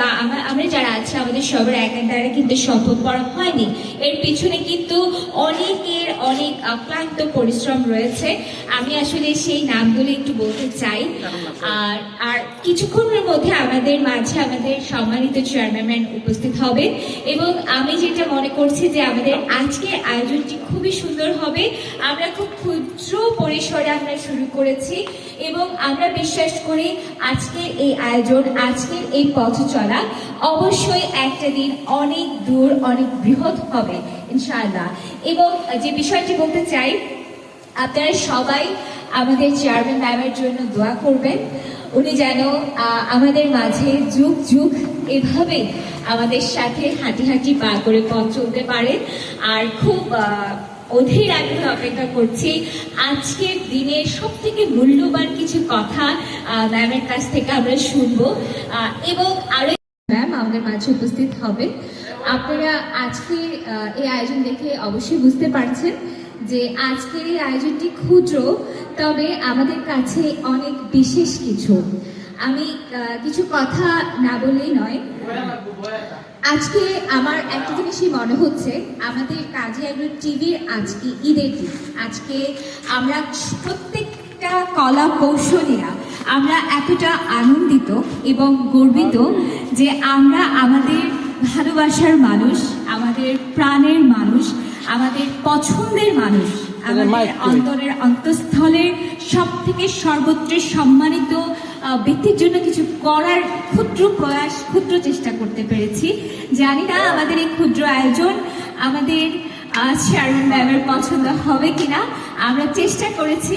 বা আমরা যারা আছি, আমাদের সবার একার দ্বারা কিন্তু সম্ভবপর হয়নি। এর পিছনে কিন্তু অনেকের অনেক ক্লান্ত পরিশ্রম রয়েছে। আমি আসলে সেই নামগুলো একটু বলতে চাই। আর আর কিছুক্ষণের মধ্যে আমাদের মাঝে আমাদের সম্মানিত চেয়ারম্যান উপস্থিত হবে। এবং আমি যেটা মনে করছি যে আমাদের আজকের আয়োজনটি খুবই সুন্দর হবে। আমরা খুব ক্ষুদ্র পরিসরে আমরা শুরু করেছি এবং আমরা বিশ্বাস করি আজকের এই আয়োজন আজকের এই পথ চলা অবশ্যই একটা দিন অনেক দূর, অনেক বৃহৎ হবে, ইনশাআল্লাহ। এবং যে বিষয়টি বলতে চাই, আপনারা সবাই আমাদের চেয়ারম্যান ম্যামের জন্য দোয়া করবেন। উনি যেন আমাদের মাঝে যুগ যুগ এভাবে আমাদের সাথে হাঁটি হাঁটি পা করে পথ চলতে পারে আর খুব অধীর আগ্রহে অপেক্ষা করছি। আজকের দিনের সব থেকে মূল্যবান কিছু কথা ম্যামের কাছ থেকে আমরা শুনব। এবং আরও ম্যাম আমাদের মাঝে উপস্থিত হবে আপনারা আজকে এই আয়োজন দেখে অবশ্যই বুঝতে পারছেন যে আজকের এই আয়োজনটি ক্ষুদ্র, তবে আমাদের কাছে অনেক বিশেষ কিছু। আমি কিছু কথা না বললেই নয়। আজকে আমার একটা জিনিসই মনে হচ্ছে আমাদের কাজে একজন টিভির আজকে ঈদের দিন। আজকে আমরা প্রত্যেকটা কলা কৌশলীরা আমরা এতটা আনন্দিত এবং গর্বিত যে আমরা আমাদের ভালোবাসার মানুষ আমাদের প্রাণের মানুষ আমাদের পছন্দের মানুষ আমাদের অন্তরের অন্তঃস্থলের সব থেকে সর্বত্র সম্মানিত ব্যক্তির জন্য কিছু করার ক্ষুদ্র প্রয়াস ক্ষুদ্র চেষ্টা করতে পেরেছি। জানি না আমাদের এই ক্ষুদ্র আয়োজন আমাদের চেয়ারম্যান ম্যামের পছন্দ হবে কিনা। আমরা চেষ্টা করেছি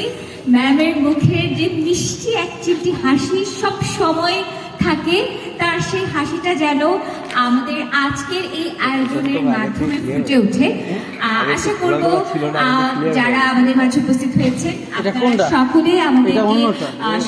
ম্যামের মুখের যে মিষ্টি একচিলটি হাসি সব সময় থাকে তার সেই হাসিটা যেন আমাদের আজকের এই আয়োজনের মাধ্যমে ফুটে ওঠে আশা করব আহ, যারা আমাদের মাঝে উপস্থিত হয়েছে? সকলে। আহ,